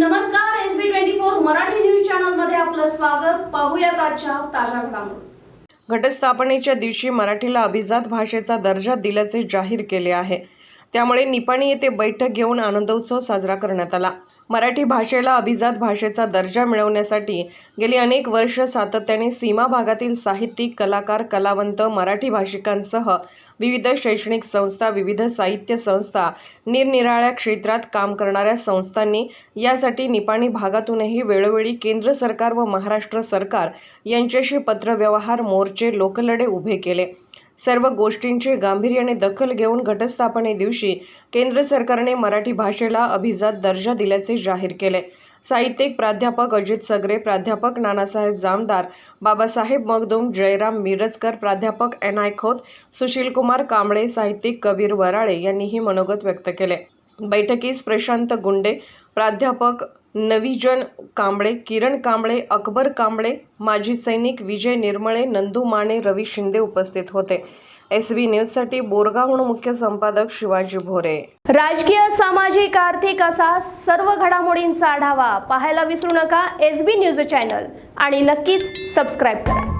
नमस्कार S B twenty four Marathi news चॅनलमध्ये आपलं स्वागत. पाहूया आजच्या ताज्या घडामोडी. घटस्थापनेच्या दिवशी मराठीला अभिजात भाषेचा दर्जा दिल्याचे जाहीर केले आहे. त्यामुळे निपाणी येथे बैठक घेऊन आनंदोत्सव साजरा करण्यात आला. मराठी भाषेला अभिजात भाषेचा दर्जा मिळवण्यासाठी गेली अनेक वर्ष सातत्याने सीमा भागातील साहित्यिक कलाकार कलावंत मराठी भाषिकांसह विविध शैक्षणिक संस्था विविध साहित्य संस्था निरनिराळ्या क्षेत्रात काम करणाऱ्या संस्थांनी यासाठी निपाणी भागातूनही वेळोवेळी केंद्र सरकार व महाराष्ट्र सरकार यांच्याशी पत्रव्यवहार मोर्चे लोकलढे उभे केले. सर्व गोष्टींची गांभीर्याने दखल घेऊन घटस्थापने दिवशी केंद्र सरकारने मराठी भाषेला अभिजात दर्जा दिल्याचे जाहीर केले. साहित्यिक प्राध्यापक अजित सगरे प्राध्यापक नानासाहेब जामदार बाबासाहेब मगदूम जयराम मिरजकर प्राध्यापक एन आय खोत सुशीलकुमार कांबळे साहित्यिक कबीर वराळे यांनीही मनोगत व्यक्त केले. बैठकीस प्रशांत गुंडे प्राध्यापक नवीजन कांबळे किरण कांबळे अकबर कांबळे माजी सैनिक विजय निर्मळे नंदू माने रवी शिंदे उपस्थित होते. एस बी न्यूजसाठी बोरगावहून मुख्य संपादक शिवाजी भोरे. राजकीय सामाजिक आर्थिक असा सर्व घडामोडींचा आढावा पाहायला विसरू नका एस बी न्यूज चॅनल आणि नक्कीच सबस्क्राईब करा.